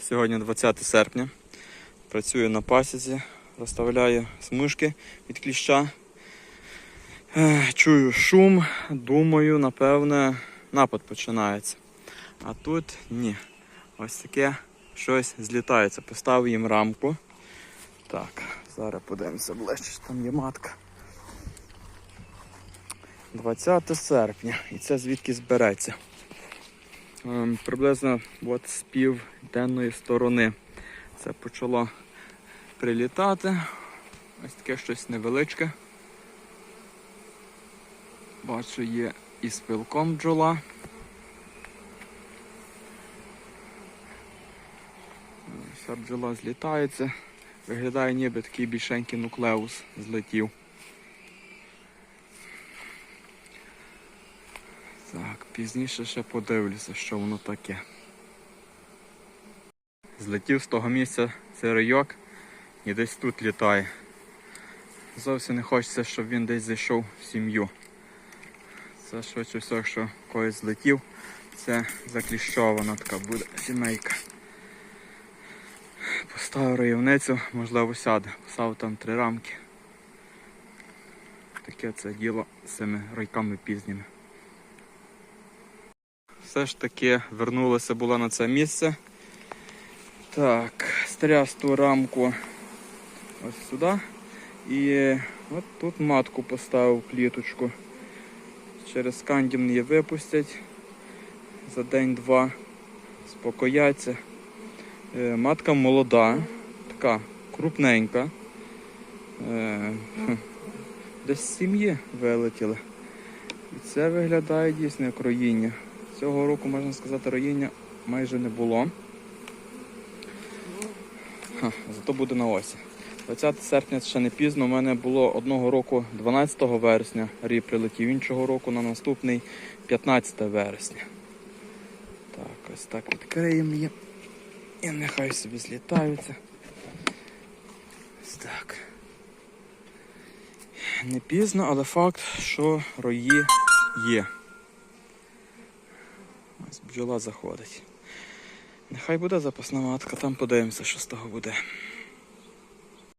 Сьогодні 20 серпня. Працюю на пасіці, розставляю смужки від кліща. Чую шум, думаю, напевне, напад починається. А тут ні. Ось таке щось злітається. Поставив їм рамку. Так, зараз подивимося ближче, там є матка. 20 серпня. І це звідки збереться. Ем, Приблизно от з південної сторони це почало прилітати. Ось таке щось невеличке. Бачу, є і з пилком бджола. Вся бджола злітається. Виглядає ніби такий більшенький нуклеус злетів. Так, пізніше ще подивлюся, що воно таке. Злетів з того місця цей райок і десь тут літає. Зовсім не хочеться, щоб він десь зайшов в сім'ю. Це швидше все, що когось злетів, це закліщована така буде сімейка. Поставив райовницю, можливо, сяде. Поставив там три рамки. Таке це діло з цими райками пізніми. Все ж таки вернулося було на це місце. Так, стряс ту рамку ось сюди. І от тут матку поставив кліточку. Через кандім її випустять за день-два. Спокояться. Е, Матка молода, така крупненька. Е, Десь з сім'ї вилетіли. І це виглядає дійсно як роїння. Цього року, можна сказати, роїння майже не було. Ха, зато буде на осі. 20 серпня ще не пізно. У мене було одного року 12 вересня рій прилетів, іншого року на наступний 15 вересня. Так, ось так відкриємо її. І нехай собі злітаються. Ось так. Не пізно, але факт, що рої є. Ось бджола заходить. Нехай буде запасна матка, там подивимося, що з того буде.